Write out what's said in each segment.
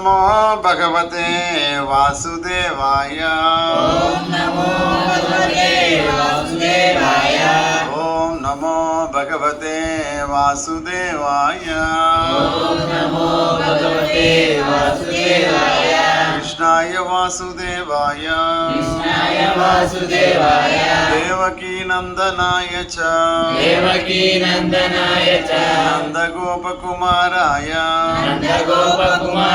नमो भगवते वासुदेवाय। नमो भगवते वासुदेवाय ओम नमो भगवते वासुदेवाय। नमो भगवते वासुदेवाय कृष्णाय वासुदेवाय। कृष्णाय वासुदेवाय देवकी नंदनाय च। देवकी नंदनाय च। नन्दगोपकुमाराय। नन्दगोपकुमार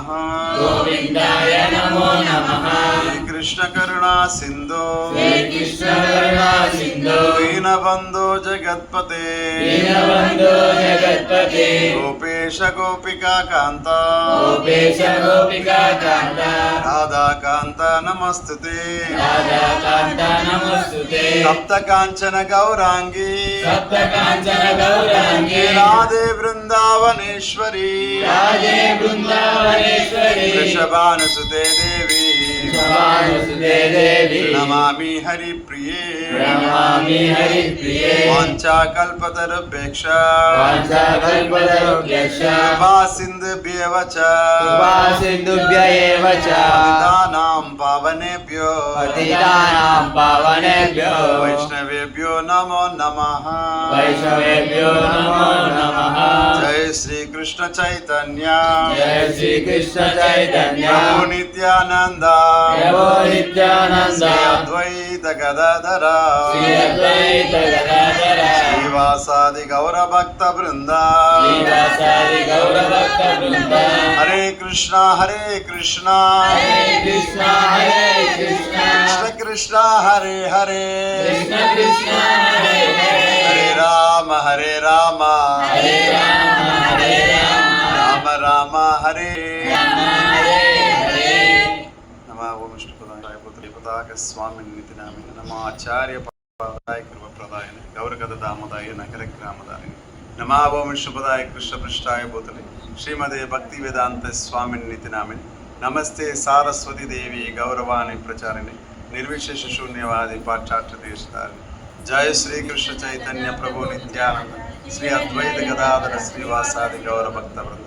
नमः गोविन्दाय नमो नमः कृष्णकरुणा सिन्धो दीनबन्धो जगत्पते जगत्पते गोपेश गोपिका कान्ता गोपेश गोपिका कान्ता राधा कान्ता नमस्तुते राधा कान्ता सप्त काञ्चन गौराङ्गी सप्त काञ्चन गौराङ्गी राधे वृन्दावनेश्वरी राधे वृन्दा जानसुते देवी। నమామి హరిప్రియే ప్రణమామి హరిప్రియే వాంఛాకల్పతరుభ్యక్ష వాంఛాకల్పతరుభ్యశ్చ కృపా సింధుభ్యేవ చ కృపాసింధుభ్య ఏవ చ పతితానాం పావనేభ్యో పతితానాం పావనేభ్యో వైష్ణవేభ్యో నమో నమః వైష్ణవేభ్యో నమో నమః జై శ్రీకృష్ణ చైతన్య జయ శ్రీకృష్ణ చైతన్య ప్రభు నిత్యానంద అద్వైత గదాధర అద్వైత గదాధర శ్రీవాసాది గౌర భక్త బృంద శ్రీవాసాది గౌరభక్త బృంద హరే కృష్ణ హరే కృష్ణ హరే కృష్ణ హరే కృష్ణ కృష్ణ కృష్ణ హరే హరే కృష్ణ కృష్ణ హరే హరే హరే రామ హరే రామ హరే రామ హరే రామ రామ రామ హరే హరే హరే నమ ఓం విష్ణుపదాయ పుత్రిపదాక స్వామి నితి నామిన నమ ఆచార్య పదాయ కృప ప్రదాయ గౌరగద దామదాయ నగర గ్రామదాయ నమా ఓం విష్ణుపదాయ కృష్ణ పృష్ఠాయ భూతలే శ్రీమదే భక్తి వేదాంత స్వామి నితి నామిని నమస్తే సారస్వతి దేవి గౌరవాణి ప్రచారిణి నిర్విశేష శూన్యవాది పాశ్చాత్య దేశధారిణి. జయ శ్రీకృష్ణ చైతన్య ప్రభు నిత్యానంద. శ్రీ అద్వైత గదాధర శ్రీవాసాది గౌర భక్త బృంద.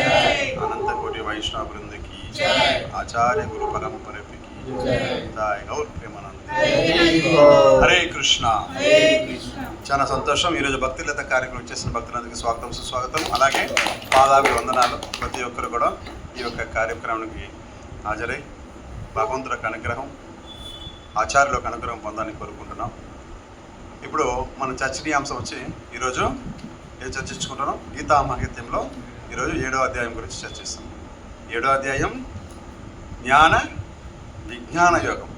అనంతకోటి వైష్ణవ బృందకి ఆచార్య గురు పరంపరకి గౌర్ హరే కృష్ణ చాలా సంతోషం. ఈరోజు భక్తులత కార్యక్రమం చేసిన భక్తులందరికీ స్వాగతం సుస్వాగతం. అలాగే పాదాభి వందనాలు ప్రతి ఒక్కరు కూడా ఈ యొక్క కార్యక్రమానికి హాజరై భగవంతుడికి అనుగ్రహం ఆచార్యులకు అనుగ్రహం పొందాలని కోరుకుంటున్నాం. ఇప్పుడు మన చర్చనీయాంశం వచ్చి ఈరోజు ఏం చర్చించుకుంటున్నాం? గీతా మహిత్యంలో ఈరోజు ఏడో అధ్యాయం గురించి చర్చిస్తాం. ఏడో అధ్యాయం జ్ఞాన విజ్ఞాన యోగం.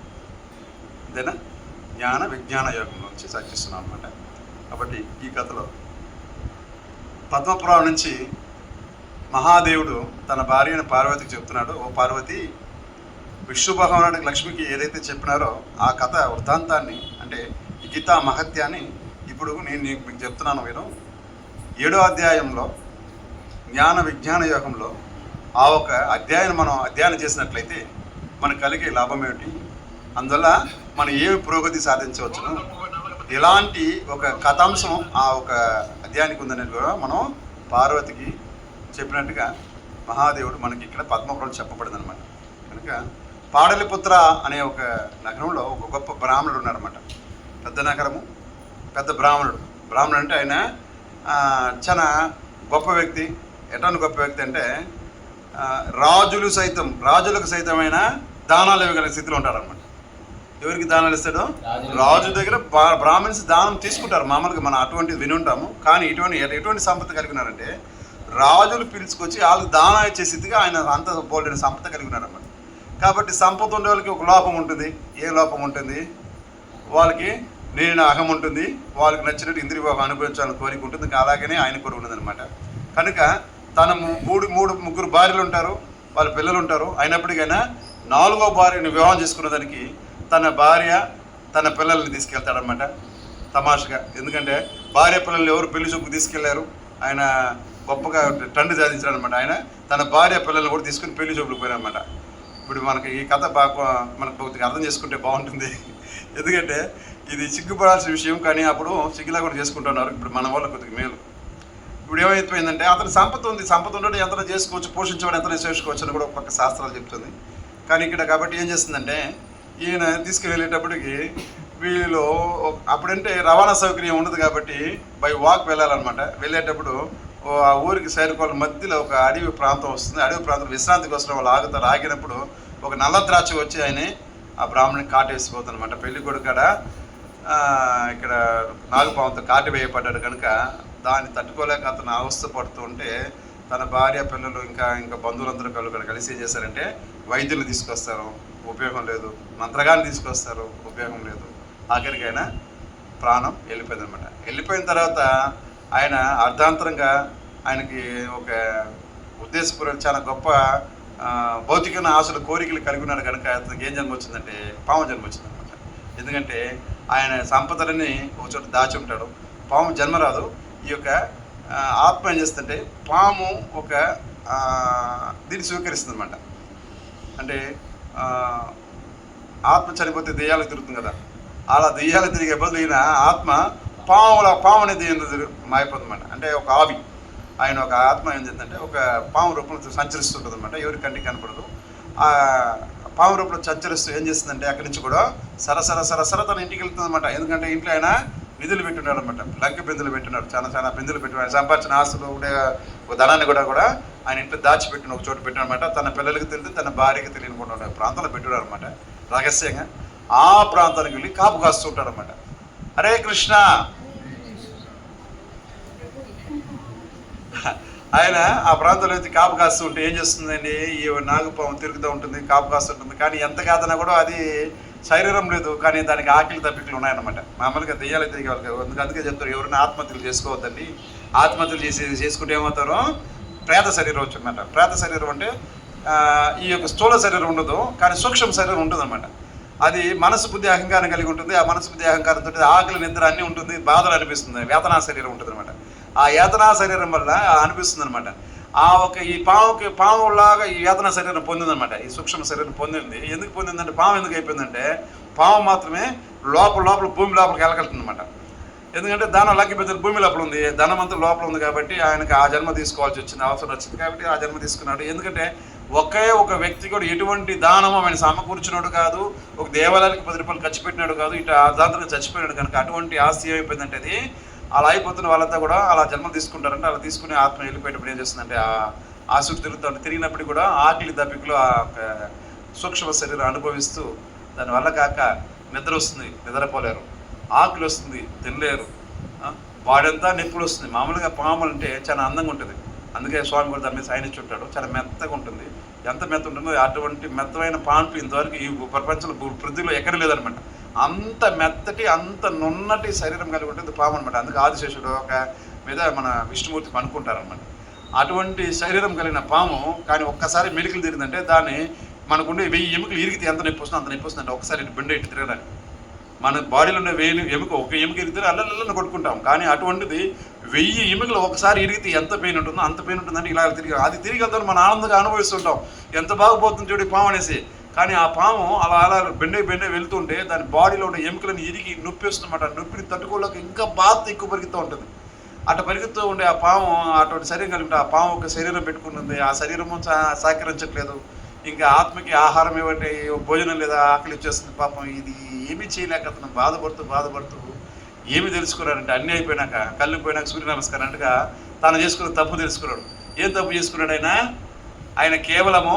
అంతేనా జ్ఞాన విజ్ఞాన యోగం గురించి చర్చిస్తున్నాం అనమాట కాబట్టి ఈ కథలో పద్మపురం నుంచి మహాదేవుడు తన భార్యను పార్వతికి చెప్తున్నాడు. ఓ పార్వతి విష్ణు లక్ష్మికి ఏదైతే చెప్పినారో ఆ కథ వృత్తాంతాన్ని అంటే గీతా మహత్యాన్ని ఇప్పుడు నేను నీకు మీకు చెప్తున్నాను మీరు ఏడో అధ్యాయంలో జ్ఞాన విజ్ఞాన యోగంలో ఆ ఒక అధ్యాయం మనం అధ్యయనం చేసినట్లయితే మనకు కలిగే లాభం ఏమిటి? అందువల్ల మనం ఏమి పురోగతి సాధించవచ్చును? ఎలాంటి ఒక కథాంశం ఆ ఒక అధ్యాయానికి ఉందనేది కూడా మనం పార్వతికి చెప్పినట్టుగా మహాదేవుడు మనకి ఇక్కడ పద్మపురం చెప్పబడింది అనమాట కనుక పాడలిపుత్ర అనే ఒక నగరంలో ఒక గొప్ప బ్రాహ్మణుడు ఉన్నారన్నమాట పెద్ద నగరము పెద్ద బ్రాహ్మణుడు. బ్రాహ్మణుడు అంటే ఆయన చాలా గొప్ప వ్యక్తి. ఎటువంటి గొప్ప వ్యక్తి అంటే రాజులు సైతం రాజులకు సైతమైన దానాలు ఇవ్వగలిగే స్థితిలో ఉంటారన్నమాట ఎవరికి దానాలు ఇస్తాడు. రాజు దగ్గర బ్రాహ్మణ్స్ దానం తీసుకుంటారు. మామూలుగా మనం అటువంటిది విని ఉంటాము. కానీ ఇటువంటి ఎటువంటి సంపద కలిగి ఉన్నారంటే రాజులు పిలుచుకొచ్చి వాళ్ళకి దానా ఇచ్చే స్థితిగా ఆయన అంత బోల్డెన్ సంపద కలిగి ఉన్నారన్నమాట కాబట్టి సంపద ఉండే వాళ్ళకి ఒక లోపం ఉంటుంది. ఏ లోపం ఉంటుంది? వాళ్ళకి నేను అహం ఉంటుంది. వాళ్ళకి నచ్చినట్టు ఇంద్రియ భోగం అనుభవించాలని కోరిక ఉంటుంది. అలాగనే ఆయన కోరిక ఉంటుంది అనమాట కనుక తన మూడు మూడు ముగ్గురు భార్యలు ఉంటారు వాళ్ళ పిల్లలు ఉంటారు అయినప్పటికైనా నాలుగో భార్యని వివాహం చేసుకున్న దానికి తన భార్య తన పిల్లల్ని తీసుకెళ్తాడనమాట తమాషగా. ఎందుకంటే భార్య పిల్లల్ని ఎవరు పెళ్ళి చూపుకు తీసుకెళ్ళారు? ఆయన గొప్పగా టండు సాధించాడనమాట ఆయన తన భార్య పిల్లల్ని కూడా తీసుకుని పెళ్ళి చూపులకు పోయారనమాట ఇప్పుడు మనకి ఈ కథ బాగా మనకు కొద్దిగా అర్థం చేసుకుంటే బాగుంటుంది. ఎందుకంటే ఇది సిగ్గుపడాల్సిన విషయం కానీ అప్పుడు సిగ్గులా కూడా చేసుకుంటున్నారు. ఇప్పుడు మన వాళ్ళ కొద్దిగా మేలు. ఇప్పుడు ఏమైపోయిందంటే అతని సంపద ఉంది సంపద ఉండడం ఎంత చేసుకోవచ్చు పోషించడం ఎంత చేసుకోవచ్చు అని కూడా ఒక పక్క శాస్త్రాలు చెప్తుంది. కానీ ఇక్కడ కాబట్టి ఏం చేస్తుందంటే ఈయన తీసుకువెళ్ళేటప్పటికి వీళ్ళు అప్పుడంటే రవాణా సౌకర్యం ఉండదు కాబట్టి బై వాక్ వెళ్ళాలన్నమాట. వెళ్ళేటప్పుడు ఆ ఊరికి సైరుకోల మధ్యలో ఒక అడవి ప్రాంతం వస్తుంది. అడవి ప్రాంతం విశ్రాంతి కోసం వాళ్ళు ఆగుతారు ఆగినప్పుడు ఒక నల్ల ద్రాక్ష వచ్చి ఆయన ఆ బ్రాహ్మణ్ని కాటేసిపోతుంది అనమాట పెళ్ళి కొడుకాడ ఇక్కడ నాగుపాముతో కాటు వేయబడ్డాడు కనుక దాన్ని తట్టుకోలేక అతను అవస్థ పడుతూ ఉంటే తన భార్య పిల్లలు ఇంకా ఇంకా బంధువులందరూ పిల్లలు ఇక్కడ కలిసి ఏం చేశారంటే వైద్యులు తీసుకొస్తారు. ఉపయోగం లేదు. మంత్రగాన్ని తీసుకొస్తారు. ఉపయోగం లేదు. ఆఖరికైనా ప్రాణం వెళ్ళిపోయింది అనమాట వెళ్ళిపోయిన తర్వాత ఆయన అర్ధాంతరంగా ఆయనకి ఒక ఉద్దేశపూర్వక చాలా గొప్ప భౌతికమైన ఆశలు కోరికలు కలిగి ఉన్నాడు కనుక అతనికి ఏం జన్మ వచ్చిందంటే పాము జన్మ వచ్చింది అనమాట ఎందుకంటే ఆయన సంపదలని ఒక చోట దాచి ఉంటాడు. పాము జన్మ రాదు. ఈ యొక్క ఆత్మ ఏం చేస్తుంటే పాము ఒక దీన్ని స్వీకరిస్తుంది అనమాట అంటే ఆత్మ చనిపోతే దెయ్యాలు తిరుగుతుంది కదా. అలా దెయ్యాలు తిరిగే బదులు ఈయన ఆత్మ పాముల పాము అనే దెయ్యం మాయిపోతుంది అనమాట అంటే ఒక ఆవి. ఆయన ఒక ఆత్మ ఏం చేద్దంటే ఒక పాము రూపంలో సంచరిస్తుంటుంది అనమాట ఎవరి కంటికి కనపడదు. ఆ పాము రూపంలో సంచరిస్తూ ఏం చేస్తుందంటే అక్కడి నుంచి కూడా సరసర సరసర తన ఇంటికి వెళ్తుంది అనమాట ఎందుకంటే ఇంట్లో ఆయన బిందులు పెట్టున్నాడు అనమాట లంక బిందులు పెట్టున్నాడు. చాలా చాలా బిందులు పెట్టున్నాడు. సంపాదించిన ఆస్తులు ఉండే ఒక ధనాన్ని కూడా కూడా ఆయన ఇంట్లో దాచిపెట్టిన ఒక చోట పెట్టినమాట తన పిల్లలకి తెలియదు తన భార్యకి తెలియకుండా ఉండే ప్రాంతంలో పెట్టున్నాడు అనమాట రహస్యంగా ఆ ప్రాంతానికి వెళ్ళి కాపు కాస్తూ ఉంటాడు అనమాట హరే కృష్ణ! ఆయన ఆ ప్రాంతంలో అయితే కాపు కాస్తూ ఉంటే ఏం చేస్తుందండి? ఈ నాగుపాము తిరుగుతూ ఉంటుంది కాపు కాస్తుంటుంది కానీ ఎంత కాదన్నా కూడా అది శరీరం లేదు కానీ దానికి ఆకలి తప్పికలు ఉన్నాయన్నమాట. మామూలుగా దెయ్యాలు తిరిగి వాళ్ళకి అందుకే చెప్తారు ఎవరైనా ఆత్మహత్యలు చేసుకోవద్దండి. ఆత్మహత్యలు చేసి చేసుకుంటే ఏమవుతారో? ప్రేత శరీరం వచ్చిందన్నమాట. ప్రేత శరీరం అంటే ఈ యొక్క స్థూల శరీరం ఉండదు కానీ సూక్ష్మ శరీరం ఉంటుందన్నమాట అది మనసు బుద్ధి అహంకారం కలిగి ఉంటుంది. ఆ మనసు బుద్ధి అహంకారంతో ఆకలి నిద్ర అన్నీ ఉంటుంది బాధలు అనిపిస్తుంది వేతనా శరీరం ఉంటుంది అనమాట ఆ యాతనా శరీరం వల్ల అనిపిస్తుంది అనమాట ఆ ఒక ఈ పాముకి పాములాగా ఈ యాతనా శరీరం పొందిందనమాట ఈ సూక్ష్మ శరీరం పొందింది. ఎందుకు పొందిందంటే పాము ఎందుకు అయిపోయిందంటే పాము మాత్రమే లోపల లోపల భూమి లోపలికి వెళ్ళగలుగుతుందన్నమాట. ఎందుకంటే దానం లక్కి భూమి లోపల ఉంది ధనమంతా లోపల ఉంది కాబట్టి ఆయనకు ఆ జన్మ తీసుకోవాల్సి వచ్చింది అవసరం వచ్చింది కాబట్టి ఆ జన్మ తీసుకున్నాడు. ఎందుకంటే ఒకే ఒక వ్యక్తి కూడా ఎటువంటి దానము ఆయన సమకూర్చున్నాడు కాదు ఒక దేవాలయానికి పది రూపాయలు ఖర్చు పెట్టినాడు కాదు ఇటు దాంతో చచ్చిపోయినాడు కనుక అటువంటి ఆస్తి ఏమైపోయిందంటే అది అలా అయిపోతున్న వాళ్ళంతా కూడా అలా జన్మలు తీసుకుంటారంటే అలా తీసుకుని ఆత్మ వెళ్ళిపోయేటప్పుడు ఏం చేస్తుందంటే ఆ ఆసక్తి తిరుగుతుంది తిరిగినప్పుడు కూడా ఆకలి దప్పికలు ఆ సూక్ష్మ శరీరం అనుభవిస్తూ దానివల్ల కాక నిద్ర వస్తుంది నిద్రపోలేరు. ఆకలి వస్తుంది తినలేరు. వాడంతా నొప్పులు వస్తుంది. మామూలుగా పాములు అంటే చాలా అందంగా ఉంటుంది. అందుకే స్వామి కూడా దాని మీద సైనించి ఉంటాడు. చాలా మెత్తగా ఉంటుంది. ఎంత మెత్త ఉంటుందో అటువంటి మెత్తమైన పాన్పు ఇంతవరకు ఈ ప్రపంచంలో పృథ్వీలో ఎక్కడ లేదనమాట. అంత మెత్తటి అంత నున్నటి శరీరం కలిగి ఉంటుంది పాము అనమాట అందుకే ఆదిశేషుడు ఒక మీద మన విష్ణుమూర్తి అనుకుంటారనమాట అటువంటి శరీరం కలిగిన పాము కానీ ఒక్కసారి మెలికలు తిరిగిందంటే దాన్ని మనకుండే వెయ్యి ఎముకలు ఇరిగితే ఎంత నొప్పి వస్తుందో అంత నొప్పి వస్తుందంటే ఒకసారి ఇటు బెండ ఇటు తిరగడానికి మన బాడీలో ఉన్న వెయ్యి ఎముక ఒక ఎముక ఇరిగితే అల్లల్లని కొట్టుకుంటాం. కానీ అటువంటిది వెయ్యి ఎముకలు ఒకసారి ఇరిగితే ఎంత పెయిన్ ఉంటుందో అంత పెయిన్ ఉంటుందంటే ఇలా తిరిగి అది తిరిగి వెళ్తాం మనం ఆనందంగా అనుభవిస్తుంటాం. ఎంత బాగుపోతుంది చూడు పాము అనేసి. కానీ ఆ పాము అలా అలా బెండే బెండే వెళ్తుంటే దాని బాడీలో ఉన్న ఎముకలను ఇరిగి నొప్పి వస్తుందన్నమాట. నొప్పిని తట్టుకోలేక ఇంకా బాధ ఎక్కువ పెరుగుతూ ఉంటుంది. అట్లా పరిగెత్తూ ఉండే ఆ పాము అటువంటి శరీరం కలిపి ఆ పాము ఒక శరీరం పెట్టుకున్నది ఆ శరీరము సహకరించట్లేదు. ఇంకా ఆత్మకి ఆహారం ఇవ్వండి భోజనం లేదా ఆకలి వచ్చేస్తుంది. పాపం ఇది ఏమీ చేయలేక అతను బాధపడుతూ బాధపడుతూ ఏమి తెలుసుకున్నాడంటే అన్నీ అయిపోయినాక కళ్ళు పోయినాక సూర్య నమస్కారం అంటగా తాను చేసుకున్న తప్పు తెలుసుకున్నాడు. ఏం తప్పు చేసుకున్నాడు ఆయన? ఆయన కేవలము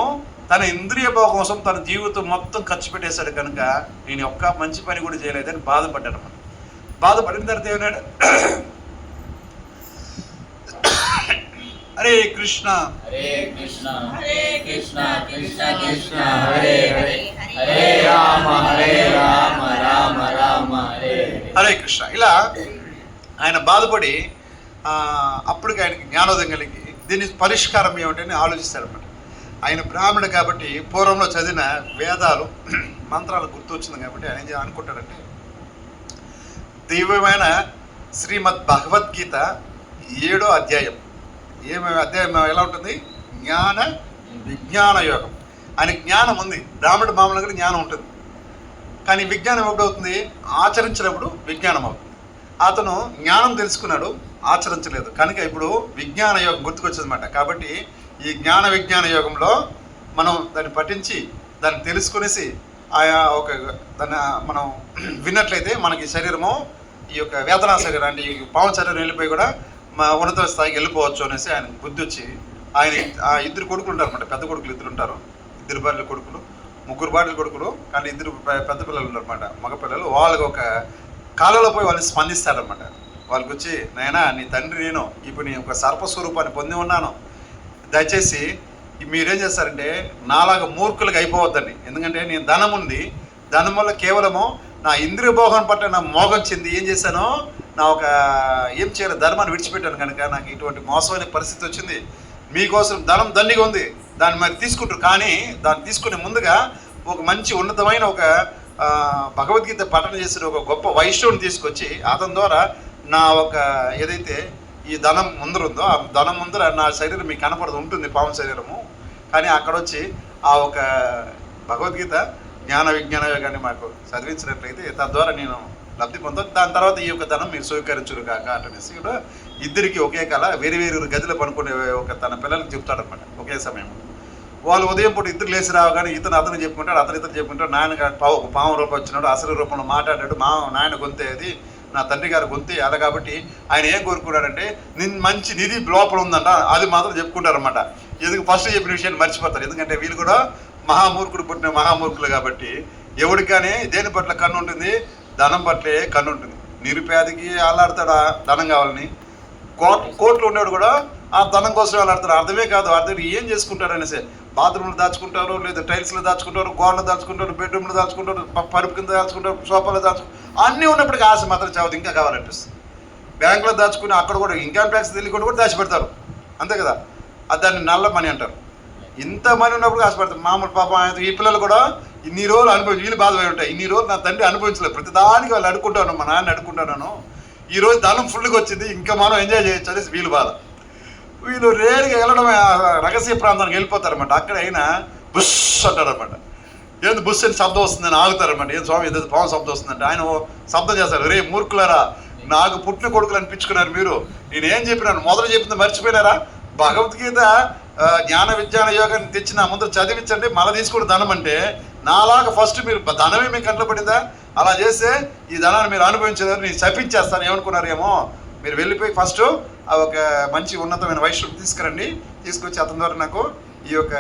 తన ఇంద్రియ భోగం కోసం తన జీవితం మొత్తం ఖర్చు పెట్టేశాడు కనుక నేను ఒక్క మంచి పని కూడా చేయలేదని బాధపడ్డాడు అన్నమాట. బాధపడిన తర్వాత ఏమన్నాడు? హరే కృష్ణ. హరే కృష్ణ. హరే కృష్ణ కృష్ణ కృష్ణ. కృష్ణ కృష్ణ కృష్ణ హరే. హరే హరే హరే. రామ హరే రామ రామ రామ హరే హరే. హరే కృష్ణ. ఇలా ఆయన బాధపడి అప్పటికి ఆయనకి జ్ఞానోదయం కలిగి దీని పరిష్కారం ఏమిటని ఆలోచిస్తాడన్నమాట ఆయన బ్రాహ్మణుడు కాబట్టి పూర్వంలో చదివిన వేదాలు మంత్రాలు గుర్తొచ్చింది కాబట్టి ఆయన ఏం అనుకుంటాడంటే దివ్యమైన శ్రీమద్ భగవద్గీత ఏడో అధ్యాయం. ఏమేమి అధ్యాయం ఎలా ఉంటుంది? జ్ఞాన విజ్ఞాన యోగం. ఆయన జ్ఞానం ఉంది. బ్రాహ్మణుడు బ్రాహ్మణుల కూడా జ్ఞానం ఉంటుంది. కానీ విజ్ఞానం ఎప్పుడవుతుంది? ఆచరించినప్పుడు విజ్ఞానం అవుతుంది. అతను జ్ఞానం తెలుసుకున్నాడు ఆచరించలేదు. కనుక ఇప్పుడు విజ్ఞాన యోగం గుర్తుకొచ్చిందన్నమాట. కాబట్టి ఈ జ్ఞాన విజ్ఞాన యోగంలో మనం దాన్ని పఠించి దాన్ని తెలుసుకునేసి ఆయా ఒక దాన్ని మనం విన్నట్లయితే మనకి శరీరము ఈ యొక్క వేతనా శరీరం అంటే ఈ పావన శరీరం వెళ్ళిపోయి కూడా మా ఉన్నత స్థాయికి వెళ్ళిపోవచ్చు అనేసి ఆయన బుద్ధి వచ్చి ఆయన ఆ ఇద్దరు కొడుకులు ఉంటారు అనమాట పెద్ద కొడుకులు ఇద్దరు ఉంటారు. ఇద్దరు భార్యల కొడుకులు ముగ్గురు భార్యల కొడుకులు కానీ ఇద్దరు పెద్ద పిల్లలు ఉన్నారన్నమాట మగపిల్లలు వాళ్ళకి ఒక కాలంలో పోయి వాళ్ళు స్పందిస్తారనమాట వాళ్ళకి వచ్చి నాయనా నీ తండ్రి నేను ఇప్పుడు నేను ఒక సర్పస్వరూపాన్ని పొంది ఉన్నాను. దయచేసి మీరేం చేస్తారంటే నాలాగా మూర్ఖులకు అయిపోవద్దండి. ఎందుకంటే నేను ధనం ఉంది. ధనం వల్ల కేవలము నా ఇంద్రియ భోగం పట్ల నా మోగం చెంది. ఏం చేశాను? నా ఒక ఏం చేయాలి? ధర్మాన్ని విడిచిపెట్టాను కనుక నాకు ఇటువంటి మోసమైన పరిస్థితి వచ్చింది. మీకోసం ధనం దండిగా ఉంది. దాన్ని మరి తీసుకుంటారు. కానీ దాన్ని తీసుకునే ముందుగా ఒక మంచి ఉన్నతమైన ఒక భగవద్గీత పఠన చేసిన ఒక గొప్ప వైష్ణవుని తీసుకొచ్చి అతని ద్వారా నా ఒక ఏదైతే ఈ ధనం ముందరుందో ఆ ధనం ముందర నా శరీరం మీకు కనపడదు ఉంటుంది పాము శరీరము. కానీ అక్కడ వచ్చి ఆ ఒక భగవద్గీత జ్ఞాన విజ్ఞాన యోగాన్ని మాకు చదివించినట్లయితే తద్వారా నేను లబ్ధి పొందుతాను. దాని తర్వాత ఈ యొక్క ధనం మీరు స్వీకరించురు కాక అనేసి కూడా ఇద్దరికి ఒకే కళ వేరు వేరు గదిలో పనుకునే ఒక తన పిల్లలకి చెప్తాడనమాట ఒకే సమయం. వాళ్ళు ఉదయం పూట ఇద్దరు లేచి రావగానే ఇతను అతను చెప్పుకుంటాడు అతను ఇతను చెప్పుకుంటాడు. నాయన పావు పాము రూపం వచ్చినాడు అసలు రూపంలో మాట్లాడాడు మా నాయన గొంతేది అది నా తండ్రి గారు గొంతే అలా కాబట్టి ఆయన ఏం కోరుకున్నాడంటే నిన్ మంచి నిధి లోపల ఉందంట అది మాత్రం చెప్పుకుంటారనమాట ఎందుకు ఫస్ట్ చెప్పిన విషయాన్ని మర్చిపోతారు. ఎందుకంటే వీళ్ళు కూడా మహామూర్ఖుడు పుట్టిన మహామూర్ఖులు కాబట్టి ఎవరికి కానీ దేని పట్ల కన్ను ఉంటుంది? ధనం పట్లే కన్ను ఉంటుంది. నిరుపేదకి ఆలాడతాడా ధనం కావాలని? కోట్ కోట్లు ఉండేవాడు కూడా ఆ ధనం కోసం ఆలాడతాడు అర్థమే కాదు అర్థం ఏం చేసుకుంటారు అనేసి బాత్రూమ్లో దాచుకుంటారు లేదా టైల్స్లో దాచుకుంటారు గోడలు దాచుకుంటారు బెడ్రూమ్లు దాచుకుంటారు పరుపు కింద దాచుకుంటారు సోఫాలో దాచుకుంటారు అన్నీ ఉన్నప్పటికీ ఆశ మాత్రం చావదు. ఇంకా కావాలనిపిస్తుంది. బ్యాంకులో దాచుకుని అక్కడ కూడా ఇన్కమ్ ట్యాక్స్ తెలియకుండా కూడా దాచిపెడతారు. అంతే కదా? అది దాన్ని నల్ల మనీ అంటారు. ఇంత మనీ ఉన్నప్పుడు ఆశపడతారు. మామూలు పాపం ఈ పిల్లలు కూడా ఇన్ని రోజులు అనుభవి వీళ్ళు బాధపడి ఉంటాయి. ఇన్ని రోజులు నా తండ్రి అనుభవించలేదు. ప్రతిదానికి వాళ్ళు అడుగుంటాను మా నాన్న అడుకుంటాను ఈ రోజు ధనం ఫుల్గా వచ్చింది. ఇంకా మనం ఎంజాయ్ చేయొచ్చు అనేసి వీళ్ళు బాధ. వీళ్ళు రేరుగా వెళ్ళడమే ఆ రహస్య ప్రాంతానికి వెళ్ళిపోతారన్నమాట. అక్కడ అయినా బుష్ అంటారనమాట ఏంది బుష్ అని శబ్దం వస్తుందని ఆగుతారనమాట ఏం స్వామి ఏదో పాము శబ్దం వస్తుందంటే ఆయన శబ్దం చేస్తారు. రే మూర్ఖులారా నాకు పుట్టిన కొడుకులు అనిపించుకున్నారు మీరు. నేనేం చెప్పినాను మొదలు చెప్పింది మర్చిపోయినారా? భగవద్గీత జ్ఞాన విజ్ఞాన యోగాన్ని తెచ్చిన ముందు చదివించండి మళ్ళీ తీసుకుని ధనం అంటే నాలాగా ఫస్ట్ మీరు ధనమే మీకు కంట్లో పడిందా? అలా చేస్తే ఈ ధనాన్ని మీరు అనుభవించేదాన్ని నేను శపించేస్తాను ఏమనుకున్నారేమో? మీరు వెళ్ళిపోయి ఫస్ట్ ఒక మంచి ఉన్నతమైన వైశ్యుడు తీసుకురండి. తీసుకొచ్చి అతని ద్వారా నాకు ఈ యొక్క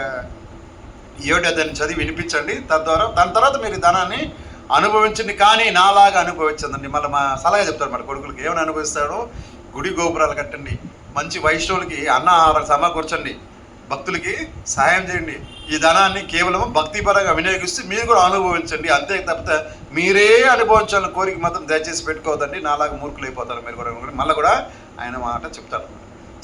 ఏడు అతన్ని చదివి వినిపించండి. తద్వారా దాని తర్వాత మీరు ధనాన్ని అనుభవించండి. కానీ నాలాగా అనుభవించండి. మళ్ళీ మా సలహా చెప్తారు మరి కొడుకులకి. ఏమైనా అనుభవిస్తాడో? గుడి గోపురాలు కట్టండి. మంచి వైష్ణవులకి అన్నాహారాలు సమకూర్చండి. భక్తులకి సహాయం చేయండి. ఈ ధనాన్ని కేవలం భక్తిపరంగా వినియోగిస్తూ మీరు కూడా అనుభవించండి. అంతే తప్పితే మీరే అనుభవించాలని కోరిక మాత్రం దయచేసి పెట్టుకోవద్దండి. నాలాగా మూర్ఖులు అయిపోతారు మీరు కూడా మళ్ళీ కూడా ఆయన మాట చెప్తారు.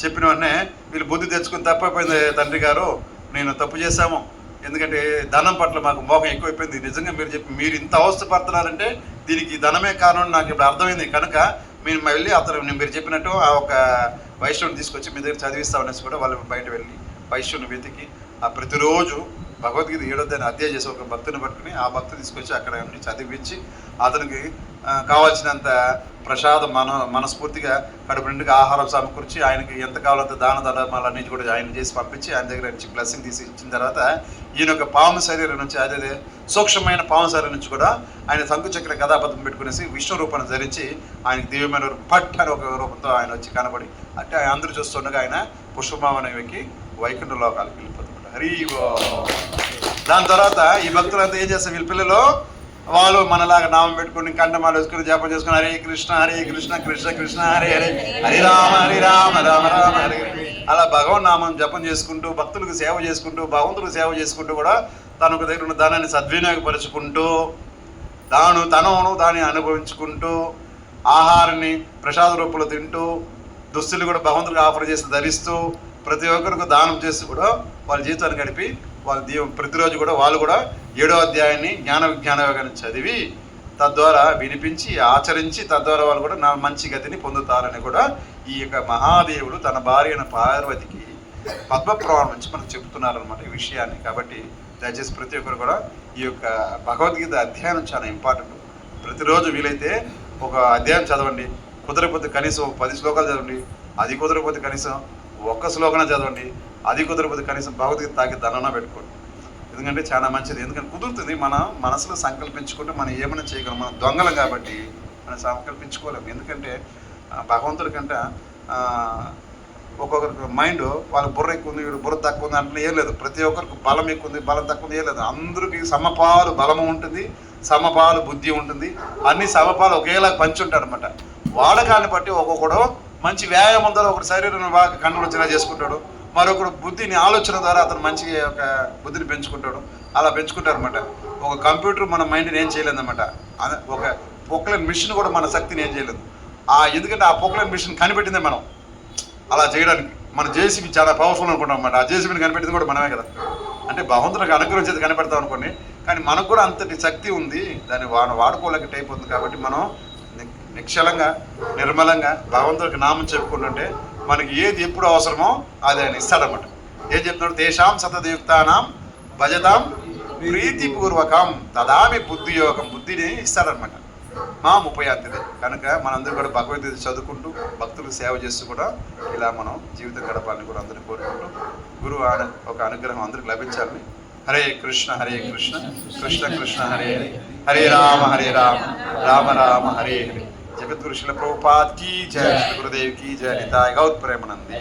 చెప్పిన వెంటనే వీళ్ళు బుద్ధి తెచ్చుకుని తప్పైపోయింది తండ్రి గారు నేను తప్పు చేశాము. ఎందుకంటే ధనం పట్ల మాకు మోహం ఎక్కువైపోయింది. నిజంగా మీరు చెప్పి మీరు ఇంత అవస్థ పడుతున్నారంటే దీనికి ధనమే కారణం నాకు ఇప్పుడు అర్థమైంది. కనుక మేము వెళ్ళి అతను మీరు చెప్పినట్టు ఆ ఒక వైశ్యుని తీసుకొచ్చి మీ దగ్గర చదివిస్తామనేసి కూడా వాళ్ళు బయట వెళ్ళి వైశ్యుని వెతికి ఆ ప్రతిరోజు భగవద్గీత ఏడొద్దని అధ్యయ చేసి ఒక భక్తుని పట్టుకుని ఆ భక్తు తీసుకొచ్చి అక్కడ నుంచి చదివించి అతనికి కావాల్సినంత ప్రసాదం మన మనస్ఫూర్తిగా కడుపు నిండుగా ఆహారం సమకూర్చి ఆయనకి ఎంత కావాలంత దాన ధర్మాలన్నీ కూడా ఆయన చేసి పంపించి ఆయన దగ్గర నుంచి బ్లెస్సింగ్ తీసి ఇచ్చిన తర్వాత ఈయన యొక్క పాము శరీరం నుంచి అదే సూక్ష్మమైన పాము శరీరం నుంచి కూడా ఆయన శంకుచక్ర కథాపథం పెట్టుకునేసి విష్ణు రూపాన్ని ధరించి ఆయనకి దివ్యమైన పట్ అని ఒక రూపంతో ఆయన వచ్చి కనబడి అంటే ఆయన అందరూ చూస్తుండగా ఆయన పుష్పభావన ఎక్కి వైకుంఠ లోకాలకు వెళ్ళిపోతుంది దాని తర్వాత ఈ భక్తులంతా ఏం చేస్తారు వీళ్ళ పిల్లలు? వాళ్ళు మనలాగా నామం పెట్టుకుని కంఠమాలు వేసుకుని జపం చేసుకుని హరే కృష్ణ హరే కృష్ణ కృష్ణ కృష్ణ హరే హరే హరి రామ హరి రామ రామ రామ హరి అలా భగవన్ నామం జపం చేసుకుంటూ భక్తులకు సేవ చేసుకుంటూ భగవంతులకు సేవ చేసుకుంటూ కూడా తనకు దగ్గర ఉన్న ధనాన్ని సద్వినియోగపరుచుకుంటూ తాను తనను దాన్ని అనుభవించుకుంటూ ఆహారాన్ని ప్రసాద రూపంలో తింటూ దుస్తులు కూడా భగవంతుడికి ఆఫర్ చేసి ధరిస్తూ ప్రతి ఒక్కరికి దానం చేసి కూడా వాళ్ళ జీవితాన్ని గడిపి వాళ్ళ దీవం ప్రతిరోజు కూడా వాళ్ళు కూడా ఏడో అధ్యాయాన్ని జ్ఞాన విజ్ఞాన యోగాన్ని చదివి తద్వారా వినిపించి ఆచరించి తద్వారా వాళ్ళు కూడా నా మంచి గతిని పొందుతారని కూడా ఈ యొక్క మహాదేవుడు తన భార్య అయిన పార్వతికి పద్మప్రవాణం నుంచి మనకు చెప్తున్నారనమాట ఈ విషయాన్ని. కాబట్టి దయచేసి ప్రతి ఒక్కరు కూడా ఈ యొక్క భగవద్గీత అధ్యయనం చాలా ఇంపార్టెంట్. ప్రతిరోజు వీలైతే ఒక అధ్యాయం చదవండి. కుదరకపోతే కనీసం పది శ్లోకాలు చదవండి. అది కుదరకపోతే కనీసం ఒక్క శ్లోకన చదవండి. అది కుదరకపోతే కనీసం భగవద్గీత తాకి దండన పెట్టుకోండి. ఎందుకంటే చాలా మంచిది. ఎందుకంటే కుదురుతుంది. మన మనసులో సంకల్పించుకుంటే మనం ఏమైనా చేయగలం. మనం దొంగలం కాబట్టి మనం సంకల్పించుకోలేము ఎందుకంటే భగవంతుడి కంటే ఒక్కొక్కరికి మైండ్ వాళ్ళ బుర్ర ఎక్కువ ఉంది వీడు బుర్ర తక్కువ ఉంది అంటే ఏం లేదు. ప్రతి ఒక్కరికి బలం ఎక్కువ ఉంది బలం తక్కువ ఉంది ఏం లేదు. అందరికీ సమపాలు బలము ఉంటుంది సమపాలు బుద్ధి ఉంటుంది. అన్ని సమపాలు ఒకేలా పంచుంటారు అనమాట వాడకాన్ని బట్టి ఒక్కొక్కడు మంచి వ్యాయామం ద్వారా ఒకటి శరీరం బాగా కంట్రోల్ వచ్చేలా చేసుకుంటాడు. మరొకడు బుద్ధిని ఆలోచన ద్వారా అతను మంచి ఒక బుద్ధిని పెంచుకుంటాడు. అలా పెంచుకుంటారు అనమాట ఒక కంప్యూటర్ మన మైండ్ని ఏం చేయలేదు అనమాట ఒక పొక్లైన్ మిషన్ కూడా మన శక్తిని ఏం చేయలేదు. ఆ ఎందుకంటే ఆ పొక్లైన్ మిషన్ కనిపెట్టిందే మనం. అలా చేయడానికి. మన జేసీబీ చాలా పవర్ఫుల్ అనుకుంటాం అనమాట ఆ జేసీబీని కనిపెట్టింది కూడా మనమే కదా. అంటే భగవంతునికి అనుగ్రహించేది కనిపెడతాం అనుకోండి. కానీ మనకు కూడా అంతటి శక్తి ఉంది. దాన్ని వా వాడుకోలేకటి అయిపోతుంది కాబట్టి మనం నిక్షలంగా నిర్మలంగా భగవంతుడికి నామం చెప్పుకుంటుంటే మనకి ఏది ఎప్పుడు అవసరమో అది ఆయన ఇస్తాడనమాట ఏం చెప్తున్నాడు? తేషాం సతదయుక్తానాం భజతాం ప్రీతిపూర్వకం తదామి బుద్ధి యోగం బుద్ధిని ఇస్తాడనమాట మా ముప్పై కనుక మనందరూ కూడా భగవద్గీత చదువుకుంటూ భక్తులకు సేవ చేస్తూ కూడా ఇలా మనం జీవితం గడపాలని కూడా అందరూ కోరుకుంటూ గురువు ఒక అనుగ్రహం అందరికి లభించాలని హరే కృష్ణ హరే కృష్ణ. కృష్ణ కృష్ణ హరే హరే. హరే రామ హరే రామ. రామ రామ హరే హరే. జగద్గురు శిల ప్రభుపాద్ కీ జయ శ్రీ గురుదేవ్ కీ జయ నితాయ్ గౌత్ ప్రేమనంది.